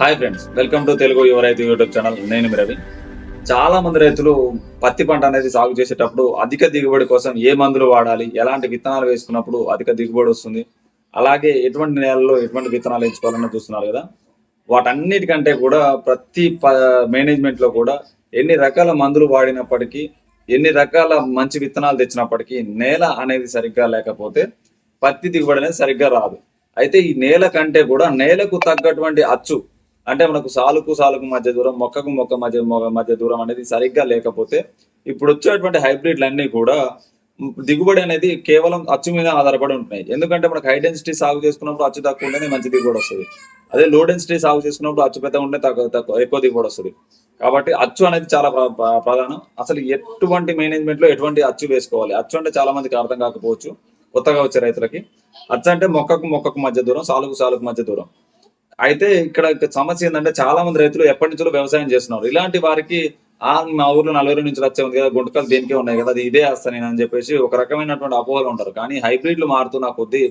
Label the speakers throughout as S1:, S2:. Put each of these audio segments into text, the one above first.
S1: Hi friends welcome to Telugu Yuva Raithu YouTube channel నేను మీ రవి. చాలా మంది రైతులు పత్తి పంట అనేది సాగు చేసేటప్పుడు అధిక దిగుబడి కోసం ఏ మందులు వాడాలి ఎలాంటి విత్తనాలు వేసుకున్నప్పుడు అధిక దిగుబడి వస్తుంది అలాగే ఎటువంటి నేలలో ఎటువంటి విత్తనాలు ఎంచుకోవాలని చూస్తున్నారు కదా. వాటన్నిటికంటే కూడా ప్రతి మేనేజ్మెంట్లో కూడా ఎన్ని రకాల మందులు వాడినప్పటికీ ఎన్ని రకాల మంచి విత్తనాలు తెచ్చినప్పటికీ నేల అనేది సరిగ్గా లేకపోతే పత్తి దిగుబడి అనేది సరిగ్గా రాదు. అయితే ఈ నేల కంటే కూడా నేలకు తగ్గటువంటి అచ్చు అంటే మనకు సాలుకు సాలుకు మధ్య దూరం మొక్కకు మొక్క మధ్య మొక్క మధ్య దూరం అనేది సరిగ్గా లేకపోతే ఇప్పుడు వచ్చేటువంటి హైబ్రిడ్లు అన్నీ కూడా దిగుబడి అనేది కేవలం అచ్చు మీద ఆధారపడి ఉంటున్నాయి. ఎందుకంటే మనకు హై డెన్సిటీ సాగు చేసుకున్నప్పుడు అచ్చు తక్కువ ఉంటేనే మంచి దిగుబడి వస్తుంది. అదే లో డెన్సిటీ సాగు చేసుకున్నప్పుడు అచ్చు పెద్ద ఉంటే తక్కువ తక్కువ ఎక్కువ దిగుబడి వస్తుంది. కాబట్టి అచ్చు అనేది చాలా ప్ర- ప్రధానం. అసలు ఎటువంటి మేనేజ్మెంట్లో ఎటువంటి అచ్చు వేసుకోవాలి? అచ్చు అంటే చాలా మందికి అర్థం కాకపోవచ్చు. కొత్తగా వచ్చే రైతులకి. అచ్చు అంటే మొక్కకు మొక్కకు మధ్య దూరం సాలుకు సాలుకు మధ్య దూరం. అయితే ఇక్కడ సమస్య ఏంటంటే చాలా మంది రైతులు ఎప్పటి నుంచో వ్యవసాయం చేస్తున్నారు. ఇలాంటి వారికి ఆ మా ఊర్లో నలభై నుంచి వచ్చే ఉంది కదా గుంటకాలు దేనికే ఉన్నాయి కదా అది ఇదే వేస్తాను నేను అని చెప్పేసి ఒక రకమైనటువంటి అపోహలు ఉంటారు. కానీ హైబ్రిడ్లు మారుతున్న కొద్దీ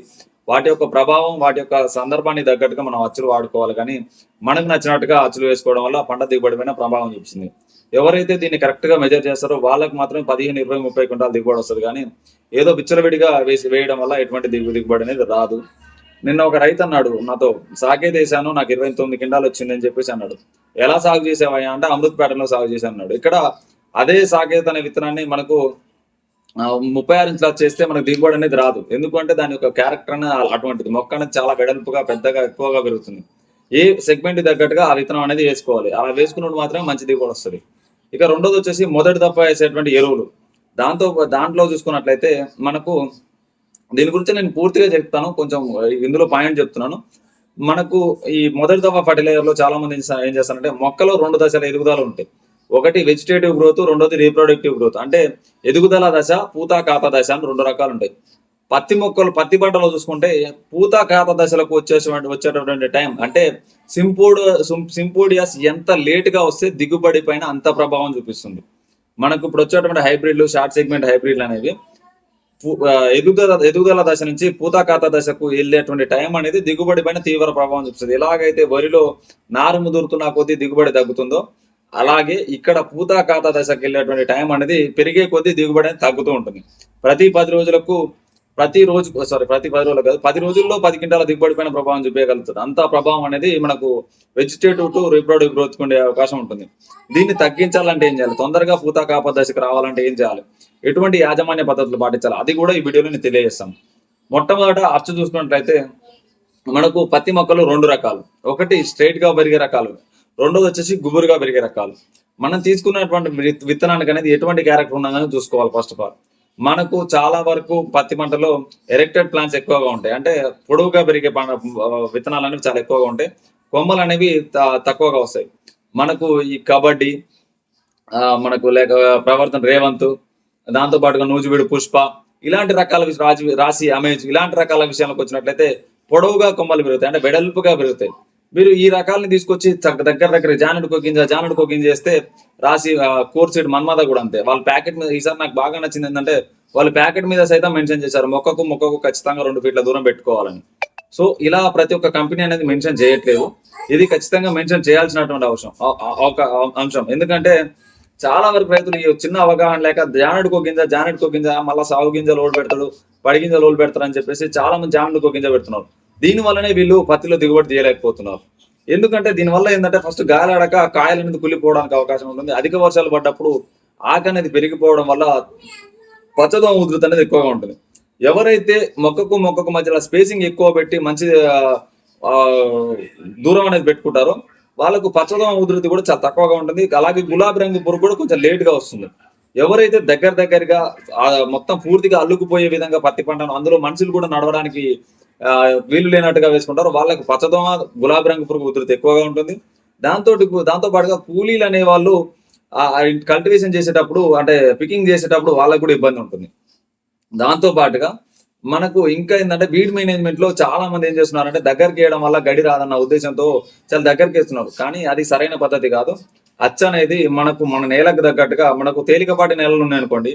S1: వాటి యొక్క ప్రభావం వాటి యొక్క సందర్భాన్ని తగ్గట్టుగా మనం అచ్చులు వాడుకోవాలి. కానీ మనకు నచ్చినట్టుగా అచ్చులు వేసుకోవడం వల్ల పంట దిగుబడి పైన ప్రభావం చూపిస్తుంది. ఎవరైతే దీన్ని కరెక్ట్గా మెజర్ చేస్తారో వాళ్ళకి మాత్రమే పదిహేను ఇరవై ముప్పై క్వింటాల దిగుబడి వస్తుంది. కానీ ఏదో విచ్చలవిడిగా వేసి వేయడం వల్ల ఎటువంటి దిగు దిగుబడి అనేది రాదు. నిన్న ఒక రైతు అన్నాడు నాతో సాగే చేశాను నాకు ఇరవై తొమ్మిది కిండాలు వచ్చింది అని చెప్పేసి అన్నాడు. ఎలా సాగు చేసావయ్యా? అంటే అమృత్పేటలో సాగు చేశాను అన్నాడు. ఇక్కడ అదే సాకేత్ అనే విత్తనాన్ని మనకు ముప్పై ఆరు ఇంచులు చేస్తే మనకు దిగుబడి అనేది రాదు. ఎందుకంటే దాని యొక్క క్యారెక్టర్ అనేది అటువంటిది. మొక్క అనేది చాలా వెడల్పుగా పెద్దగా ఎక్కువగా పెరుగుతుంది. ఏ సెగ్మెంట్ తగ్గట్టుగా ఆ విత్తనం అనేది వేసుకోవాలి. అలా వేసుకున్నప్పుడు మాత్రమే మంచి దిగుబడి వస్తుంది. ఇక రెండోది వచ్చేసి మొదటి దప్ప వేసేటువంటి ఎరువులు. దాంతో దాంట్లో చూసుకున్నట్లయితే మనకు దీని గురించి నేను పూర్తిగా చెప్తాను. కొంచెం ఇందులో పాయింట్ చెప్తున్నాను. మనకు ఈ మొదటి దఫా ఫర్టిలైజర్లో చాలా మంది ఏం- చేస్తారంటే మొక్కలో రెండు దశల ఎదుగుదల ఉంటాయి. ఒకటి వెజిటేటివ్ గ్రోత్ రెండోది రీప్రొడక్టివ్ గ్రోత్ అంటే ఎదుగుదల దశ పూత కాత దశ అని రెండు రకాలు ఉంటాయి. పత్తి మొక్కలు పత్తి పంటలో చూసుకుంటే పూత కాత దశలకు వచ్చేటువంటి వచ్చేటటువంటి టైం అంటే సింపోడ్ సింపోడియాస్ ఎంత లేట్గా వస్తే దిగుబడి పైన అంత ప్రభావం చూపిస్తుంది. మనకు ఇప్పుడు వచ్చేటువంటి హైబ్రిడ్లు షార్ట్ సెగ్మెంట్ హైబ్రిడ్లు అనేవి ఎదుగుదల ఎదుగుదల దశ నుంచి పూతాకాత దశకు వెళ్ళేటువంటి టైం అనేది దిగుబడి పైన తీవ్ర ప్రభావం చూపుతుంది ఎలాగైతే వరిలో నారు ముదురుతున్న కొద్దీ దిగుబడి తగ్గుతుందో అలాగే ఇక్కడ పూతాకాత దశకు వెళ్ళేటువంటి టైం అనేది పెరిగే కొద్దీ దిగుబడి అనేది తగ్గుతూ ఉంటుంది. ప్రతి పది రోజులకు ప్రతి రోజు సారీ ప్రతి పది రోజులు కాదు పది రోజుల్లో పది క్వింటాల దిగుబడి పైన ప్రభావం చూపించగలుగుతుంది అంత ప్రభావం అనేది మనకు వెజిటేటివ్ టు రీప్రొడక్టివ్ గ్రోత్ ఉండే అవకాశం ఉంటుంది. దీన్ని తగ్గించాలంటే ఏం చేయాలి? తొందరగా పూత కాప దశకు రావాలంటే ఏం చేయాలి? ఎటువంటి యాజమాన్య పద్ధతులు పాటించాలి? అది కూడా ఈ వీడియోలో నేను తెలియజేస్తాం మొట్టమొదట అచ్చు చూసుకున్నట్లయితే మనకు పత్తి మొక్కలు రెండు రకాలు. ఒకటి స్ట్రైట్గా పెరిగే రకాలు. రెండోది వచ్చేసి గుబురుగా పెరిగే రకాలు. మనం తీసుకున్నటువంటి విత్తనానికి అనేది ఎటువంటి క్యారెక్టర్ ఉన్నదని చూసుకోవాలి ఫస్ట్ ఆఫ్ ఆల్ మనకు చాలా వరకు పత్తి పంటలో ఎరెక్టెడ్ ప్లాంట్స్ ఎక్కువగా ఉంటాయి. అంటే పొడవుగా పెరిగే పంట విత్తనాలు అనేవి చాలా ఎక్కువగా ఉంటాయి. కొమ్మలు అనేవి తక్కువగా వస్తాయి. మనకు ఈ కబడ్డీ ఆ, మనకు లేక ప్రవర్తన రేవంత్ దాంతో పాటుగా నూజివీడు పుష్ప ఇలాంటి రకాల రాసి రాశి అమేజ్ ఇలాంటి రకాల విషయాలకు వచ్చినట్లయితే పొడవుగా కొమ్మలు పెరుగుతాయి. అంటే వెడల్పుగా పెరుగుతాయి. మీరు ఈ రకాలని తీసుకొచ్చి దగ్గర దగ్గర జానుడు గింజ జానుడు గింజ చేస్తే రాసి కోర్ సీడ్ మన్మద కూడా అంతే. వాళ్ళ ప్యాకెట్ మీద ఈసారి నాకు బాగా నచ్చింది ఏంటంటే వాళ్ళ ప్యాకెట్ మీద సైతం మెన్షన్ చేశారు. మొక్కకు మొక్కకు ఖచ్చితంగా రెండు ఫీట్ల దూరం పెట్టుకోవాలని. సో ఇలా ప్రతి ఒక్క కంపెనీ అనేది మెన్షన్ చేయట్లేదు. ఇది ఖచ్చితంగా మెన్షన్ చేయాల్సినటువంటి అవసరం. ఒక అంశం. ఎందుకంటే చాలా వరకు రైతులు ఈ చిన్న అవగాహన లేక జానడుకో గింజ జానడుకో గింజ మళ్ళీ సాగు గింజ లోడ్ పెడతాడు పడి గింజ లోడ్ పెడతారు అని చెప్పేసి చాలా మంది జానడుకో గింజ పెడుతున్నారు. దీని వల్లనే వీళ్ళు పత్తిలో దిగుబడి తీయలేకపోతున్నారు. ఎందుకంటే దీనివల్ల ఏంటంటే ఫస్ట్ గాలి ఆడక కాయలు అనేది అవకాశం ఉంటుంది. అధిక వర్షాలు పడ్డప్పుడు ఆకు అనేది పెరిగిపోవడం వల్ల పచ్చదోమ ఉధృతి అనేది ఎక్కువగా ఉంటుంది. ఎవరైతే మొక్కకు మొక్కకు మధ్యలో స్పేసింగ్ ఎక్కువ పెట్టి మంచి దూరం అనేది పెట్టుకుంటారో వాళ్ళకు పచ్చదోమ ఉధృతి కూడా చాలా తక్కువగా ఉంటుంది. అలాగే గులాబీ రంగు పురుగు కూడా కొంచెం లేట్గా వస్తుంది. ఎవరైతే దగ్గర దగ్గరగా మొత్తం పూర్తిగా అల్లుకుపోయే విధంగా పత్తి పంటను అందులో మనుషులు కూడా నడవడానికి వీలు లేనట్టుగా వేసుకుంటారు. వాళ్ళకి పచ్చదోమ గులాబీ రంగు పురుగు ఉధృతి ఎక్కువగా ఉంటుంది. దాంతో దాంతో పాటుగా కూలీలు అనే వాళ్ళు కల్టివేషన్ చేసేటప్పుడు అంటే పికింగ్ చేసేటప్పుడు వాళ్ళకు కూడా ఇబ్బంది ఉంటుంది. దాంతో పాటుగా మనకు ఇంకా ఏంటంటే వీడ్ మేనేజ్మెంట్లో చాలా మంది ఏం చేస్తున్నారంటే దగ్గరికి వేయడం వల్ల గడి రాదన్న ఉద్దేశంతో చాలా దగ్గరికి వేస్తున్నారు. కానీ అది సరైన పద్ధతి కాదు. అచ్చ అనేది మనకు మన నేలకు తగ్గట్టుగా మనకు తేలికపాటి నేలలు ఉన్నాయనుకోండి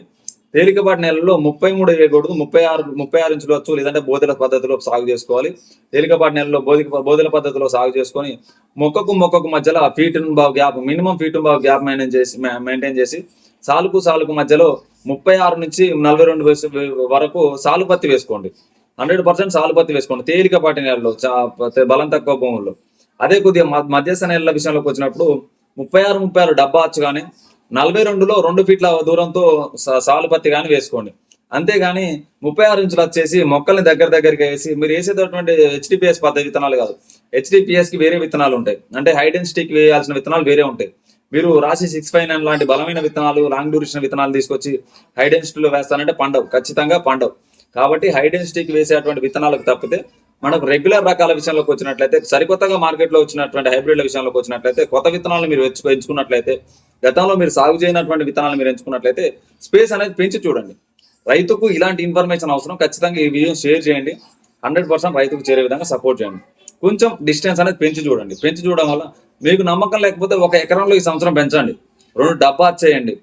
S1: తేలికపాటి నెలల్లో ముప్పై మూడు వేయకూడదు ముప్పై ఆరు ముప్పై ఆరు ఇంచులు వచ్చు లేదంటే బోధల పద్ధతిలో సాగు చేసుకోవాలి. తేలికపాటి నెలలో బోధిక బోధల పద్ధతిలో సాగు చేసుకొని మొక్కకు మొక్కకు మధ్యలో ఫీట్ బాగు గ్యాప్ మినిమం ఫీట్ బాగు గ్యాప్ మెయింటైన్ చేసి మెయింటైన్ చేసి సాలుకు సాలుకు మధ్యలో ముప్పై ఆరు నుంచి నలభై రెండు వయసు వరకు సాలు పత్తి వేసుకోండి. హండ్రెడ్ పర్సెంట్ సాలు పత్తి వేసుకోండి. తేలికపాటి నేలలో చా- బలం తక్కువ భూముల్లో. అదే కొద్దిగా మధ్యస్థ నెలల విషయంలోకి వచ్చినప్పుడు ముప్పై ఆరు ముప్పై ఆరు డబ్బా వచ్చు కానీ నలభై రెండులో రెండు ఫీట్ల దూరంతో సా- సాలు పత్తి కానీ వేసుకోండి. అంతేగాని ముప్పై ఆరు ఇంచులు వచ్చేసి మొక్కల్ని దగ్గర దగ్గరికి వేసి మీరు వేసేటటువంటి హెచ్డిపిఎస్ పద్ధతి విత్తనాలు కాదు. హెచ్డిపిఎస్కి వేరే విత్తనాలు ఉంటాయి. అంటే హై డెన్సిటీకి వేయాల్సిన విత్తనాలు వేరే ఉంటాయి. మీరు రాసి సిక్స్ ఫైవ్ నైన్ లాంటి బలమైన విత్తనాలు లాంగ్ డ్యూరేషన్ విత్తనాలు తీసుకొచ్చి హై డెన్సిటీలో వేస్తానంటే పండవు. ఖచ్చితంగా పండవు. కాబట్టి హై డెన్సిటీకి వేసేటువంటి విత్తనాలకు తప్పితే మనకు రెగ్యులర్ రకాల విషయంలోకి వచ్చినట్లయితే సరికొత్తగా మార్కెట్లో వచ్చినటువంటి హైబ్రిడ్ల విషయంలోకి వచ్చినట్లయితే కొత్త విత్తనాలను మీరు ఎంచుకున్నట్లయితే గతంలో మీరు సాగు చేయనటువంటి విత్తనాలు మీరు ఎంచుకున్నట్లయితే స్పేస్ అనేది పెంచి చూడండి. రైతుకు ఇలాంటి ఇన్ఫర్మేషన్ అవసరం. ఖచ్చితంగా ఈ వీడియో షేర్ చేయండి. హండ్రెడ్ పర్సెంట్ రైతుకు చేరే విధంగా సపోర్ట్ చేయండి. కొంచెం డిస్టెన్స్ అనేది పెంచి చూడండి. పెంచి చూడడం వల్ల మీకు నమ్మకం లేకపోతే ఒక ఎకరంలో ఈ సంవత్సరం పెంచండి. రెండు డబ్బా చేయండి.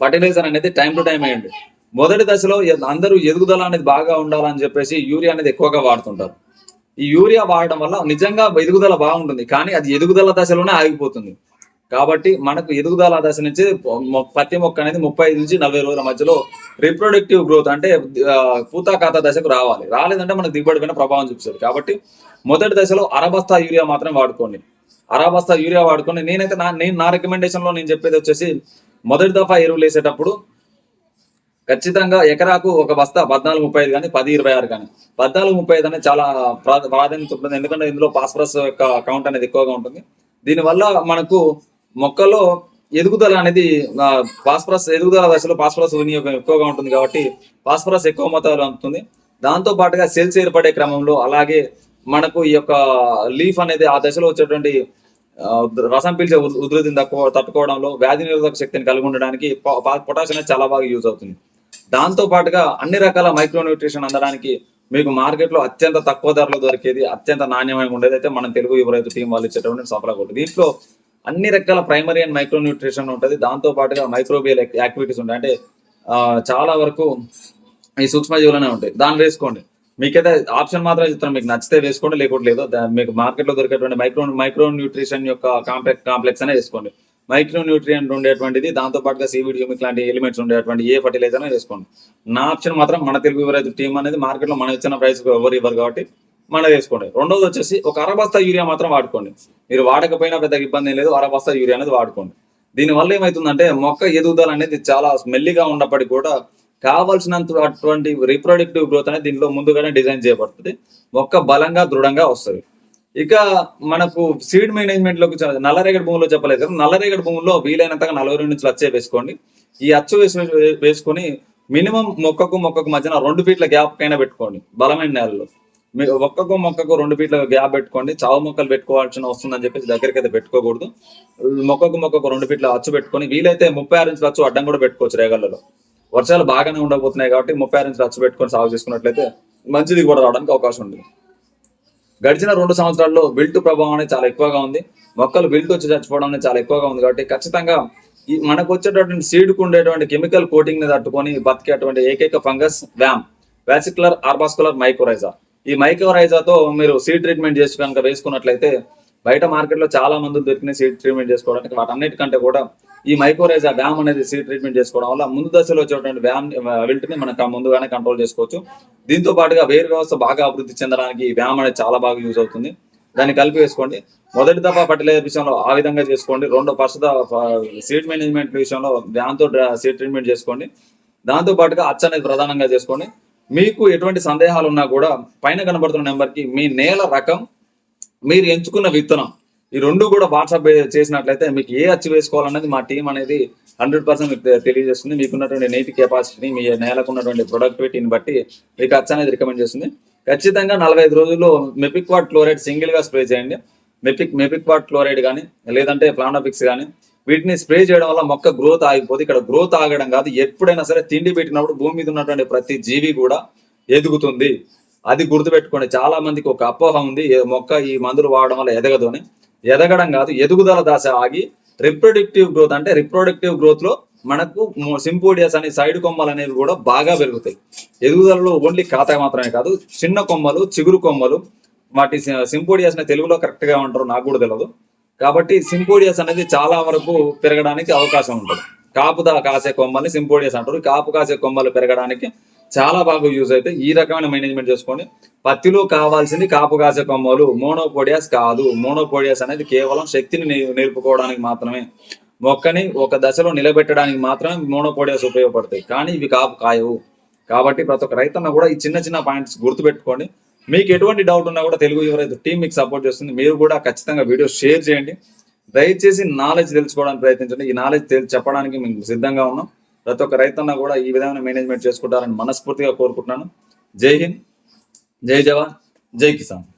S1: ఫర్టిలైజర్ అనేది టైం టు టైం వేయండి. మొదటి దశలో అందరూ ఎదుగుదల అనేది బాగా ఉండాలని చెప్పేసి యూరియా అనేది ఎక్కువగా వాడుతుంటారు. ఈ యూరియా వాడడం వల్ల నిజంగా ఎదుగుదల బాగుంటుంది కానీ అది ఎదుగుదల దశలోనే ఆగిపోతుంది. కాబట్టి మనకు ఎదుగుదల దశ నుంచి పత్తి మొక్క అనేది ముప్పై ఐదు నుంచి నలభై రోజుల మధ్యలో రిప్రొడక్టివ్ గ్రోత్ అంటే ఆ, పూతా ఖాతా దశకు రావాలి. రాలేదంటే మనకు దిగుబడి పైన ప్రభావం చూపిస్తుంది. కాబట్టి మొదటి దశలో అరబస్తా యూరియా మాత్రమే వాడుకోండి. అరబస్తా యూరియా వాడుకోండి నేనైతే నా నేను నా రికమెండేషన్లో నేను చెప్పేది వచ్చేసి మొదటి దఫా ఎరువులు వేసేటప్పుడు ఖచ్చితంగా ఎకరాకు ఒక బస్తా పద్నాలుగు ముప్పై ఐదు కానీ పది ఇరవై ఆరు కానీ. పద్నాలుగు ముప్పై ఐదు అనేది చాలా ప్రా- ప్రాధాన్యత ఉంటుంది. ఎందుకంటే ఇందులో ఫాస్ఫరస్ యొక్క కౌంట్ అనేది ఎక్కువగా ఉంటుంది. దీనివల్ల మనకు మొక్కలో ఎదుగుదల అనేది ఫాస్ఫరస్ ఎదుగుదల దశలో ఫాస్ఫరస్ వినియోగం ఎక్కువగా ఉంటుంది కాబట్టి ఫాస్ఫరస్ ఎక్కువ మొత్తంలో అందుతుంది. దాంతో పాటుగా సెల్స్ ఏర్పడే క్రమంలో అలాగే మనకు ఈ యొక్క లీఫ్ అనేది ఆ దశలో వచ్చేటువంటి రసం పీల్చే ఉధృతిని తక్కువ తట్టుకోవడంలో వ్యాధి నిరోధక శక్తిని కలిగి ఉండడానికి పొటాషియం అనేది చాలా బాగా యూజ్ అవుతుంది. దాంతో పాటుగా అన్ని రకాల మైక్రో న్యూట్రిషన్ అందడానికి మీకు మార్కెట్లో అత్యంత తక్కువ ధరలో దొరికేది అత్యంత నాణ్యమైన ఉండేది అయితే మన తెలుగు యువరైతు టీం వాళ్ళు ఇచ్చేటటువంటి సఫలా కొట్టు. దీంట్లో అన్ని రకాల ప్రైమరీ అండ్ మైక్రో న్యూట్రిషన్ ఉంటుంది. దాంతో పాటుగా మైక్రోబియల్ యాక్టివిటీస్ ఉంటాయి. అంటే చాలా వరకు ఈ సూక్ష్మజీవులనే ఉంటాయి. దాన్ని వేసుకోండి. మీకైతే ఆప్షన్ మాత్రం చెప్తాను మీకు నచ్చితే వేసుకోండి లేకపోతే లేదు. మీకు మార్కెట్లో దొరికేటువంటి మైక్రో మైక్రో న్యూట్రిషన్ యొక్క కాంప్లెక్స్ కాంప్లెక్స్ అనే వేసుకోండి. మైక్రో న్యూట్రియంట్ ఉండేటువంటిది దాంతో పాటుగా సీవీడ్ హ్యూమిక్ లాంటి ఎలిమెంట్స్ ఉండేటువంటి ఏ ఫర్టిలైజర్ అయినా వేసుకోండి. నా ఆప్షన్ మాత్రం మన తెలుగు ఎవరైతే టీం అనేది మార్కెట్లో మనం ఇచ్చిన ప్రైస్ ఎవరు ఇవ్వరు కాబట్టి మనం వేసుకోండి. రెండోది వచ్చేసి ఒక అరబస్తా యూరియా మాత్రం వాడుకోండి. మీరు వాడకపోయినా పెద్ద ఇబ్బంది ఏం లేదు అరబస్తా యూరియా అనేది వాడుకోండి. దీనివల్ల ఏమవుతుందంటే మొక్క ఎదుగుదల అనేది చాలా మెల్లిగా ఉన్నప్పటికీ కూడా కావాల్సినంత అటువంటి రీప్రొడక్టివ్ గ్రోత్ అనేది దీనిలో ముందుగానే డిజైన్ చేయబడుతుంది. మొక్క బలంగా దృఢంగా వస్తుంది. ఇక మనకు సీడ్ మేనేజ్మెంట్లోకి నల్లరేగడి భూముల్లో చెప్పలేదు కదా. నల్లరేగడి భూముల్లో వీలైనంతగా నలభై రెండు నుంచి అచ్చే వేసుకోండి. ఈ అచ్చు వేసి వేసుకొని మినిమం మొక్కకు మొక్కకు మధ్యన రెండు ఫీట్ల గ్యాప్ కైనా పెట్టుకోండి బలమైన నేలలో. మీరు ఒక్కకు మొక్కకు రెండు ఫీట్ల గ్యాప్ పెట్టుకోండి. చావు మొక్కలు పెట్టుకోవాల్సిన వస్తుందని చెప్పేసి దగ్గరికి అయితే పెట్టుకోకూడదు. మొక్కకు మొక్కకు రెండు ఫీట్ల అచ్చు పెట్టుకొని వీలైతే ముప్పై ఆరు ఇంచుల అచ్చు అడ్డం కూడా పెట్టుకోవచ్చు రేగళ్ళలో. వర్షాలు బాగానే ఉండబోతున్నాయి కాబట్టి ముప్పై ఆరు ఇంచుల అచ్చు పెట్టుకొని సాగు చేసుకున్నట్లయితే మంచిది కూడా రావడానికి అవకాశం ఉంది గడిచిన రెండు సంవత్సరాల్లో విల్ట్ ప్రభావం అనేది చాలా ఎక్కువగా ఉంది. మొక్కలు విల్ట్ వచ్చి చచ్చిపోవడం అనేది చాలా ఎక్కువగా ఉంది కాబట్టి ఖచ్చితంగా ఈ మనకు వచ్చేటటువంటి సీడ్కు ఉండేటువంటి కెమికల్ కోటింగ్ని తట్టుకొని బతికేటువంటి ఏకైక ఫంగస్ వ్యామ్ వ్యాసిక్యులర్ ఆర్బాస్కులర్ మైకోరైజా ఈ మైకోరైజాతో మీరు సీడ్ ట్రీట్మెంట్ చేసి కనుక వేసుకున్నట్లయితే బయట మార్కెట్లో చాలా మంది దొరికిన సీడ్ ట్రీట్మెంట్ చేసుకోవడానికి వాటన్నిటికంటే కూడా ఈ మైకోరైజా వ్యామ్ అనేది సీడ్ ట్రీట్మెంట్ చేసుకోవడం వల్ల ముందు దశలో వచ్చేటువంటి వ్యామ్ వెల్ట్ని మనం ముందుగానే కంట్రోల్ చేసుకోవచ్చు. దీంతో పాటుగా వేరు వ్యవస్థ బాగా అభివృద్ధి చెందడానికి ఈ వ్యామ్ అనేది చాలా బాగా యూజ్ అవుతుంది. దాన్ని కలిపి వేసుకోండి. మొదటి దఫా ఫర్టిలైజర్ విషయంలో ఆ విధంగా చేసుకోండి. రెండో ఫస్ట్ సీడ్ మేనేజ్మెంట్ విషయంలో దాంతో సీడ్ ట్రీట్మెంట్ చేసుకోండి. దాంతో పాటుగా అచ్చ అనేది ప్రధానంగా చేసుకోండి. మీకు ఎటువంటి సందేహాలు ఉన్నా కూడా పైన కనబడుతున్న నెంబర్కి మీ నేల రకం మీరు ఎంచుకున్న విత్తనం ఈ రెండు కూడా వాట్సాప్ చేసినట్లయితే మీకు ఏ అచ్చు వేసుకోవాలన్నది మా టీం అనేది హండ్రెడ్ పర్సెంట్ మీకు తెలియజేస్తుంది. మీకున్నటువంటి నీటి కెపాసిటీని మీ నేలకు ఉన్నటువంటి ప్రొడక్టివిటీని బట్టి మీకు అచ్చు అనేది రికమెండ్ చేస్తుంది. ఖచ్చితంగా నలభై ఐదు రోజుల్లో మెపిక్వాట్ క్లోరైడ్ సింగిల్గా స్ప్రే చేయండి. మెపిక్ మెపిక్వాట్ క్లోరైడ్ కానీ లేదంటే ప్లానోపిక్స్ కానీ వీటిని స్ప్రే చేయడం వల్ల మొక్క గ్రోత్ ఆగిపోతే ఇక్కడ గ్రోత్ ఆగడం కాదు. ఎప్పుడైనా సరే తిండి పెట్టినప్పుడు భూమి మీద ఉన్నటువంటి ప్రతి జీవి కూడా ఎదుగుతుంది. అది గుర్తుపెట్టుకోండి. చాలా మందికి ఒక అపోహ ఉంది. మొక్క ఈ మందులు వాడడం వల్ల ఎదగదు అని. ఎదగడం కాదు ఎదుగుదల దశ ఆగి రిప్రొడక్టివ్ గ్రోత్ అంటే రిప్రొడక్టివ్ గ్రోత్లో మనకు సింపోడియస్ అనే సైడ్ కొమ్మలు అనేవి కూడా బాగా పెరుగుతాయి. ఎదుగుదలలో ఓన్లీ కాత మాత్రమే కాదు చిన్న కొమ్మలు చిగురు కొమ్మలు వాటి సింపోడియస్ అనే తెలుగులో కరెక్ట్గా ఉంటారు నాకు కూడా తెలియదు కాబట్టి సింపోడియస్ అనేది చాలా వరకు పెరగడానికి అవకాశం ఉంటుంది. కాపుదా కాసే కొమ్మల్ని సింపోడియస్ అంటారు. కాపు కాసే కొమ్మలు పెరగడానికి చాలా బాగా యూజ్ అయితే ఈ రకమైన మేనేజ్మెంట్ చేసుకోండి. పత్తిలో కావాల్సింది కాపు కాసే కొమ్మలు మోనోపోడియాస్ కాదు. మోనోపోడియాస్ అనేది కేవలం శక్తిని నేర్పుకోవడానికి మాత్రమే. మొక్కని ఒక దశలో నిలబెట్టడానికి మాత్రమే మోనోపోడియాస్ ఉపయోగపడతాయి. కానీ ఇవి కాపు కాయవు. కాబట్టి ప్రతి ఒక్క రైతన్న కూడా ఈ చిన్న చిన్న పాయింట్స్ గుర్తుపెట్టుకోండి. మీకు ఎటువంటి డౌట్ ఉన్నా కూడా తెలుగు ఎవరైతే టీం మీకు సపోర్ట్ చేస్తుంది. మీరు కూడా ఖచ్చితంగా వీడియో షేర్ చేయండి. దయచేసి నాలెడ్జ్ తెలుసుకోవడానికి ప్రయత్నించండి. ఈ నాలెడ్జ్ చెప్పడానికి మేము సిద్ధంగా ఉన్నాం. ప్రతి ఒక్క రైతన్న కూడా ఈ విధమైన మేనేజ్మెంట్ చేసుకుంటారని మనస్ఫూర్తిగా కోరుకుంటున్నాను. జై హింద్. జై జవాన్. జై కిసాన్.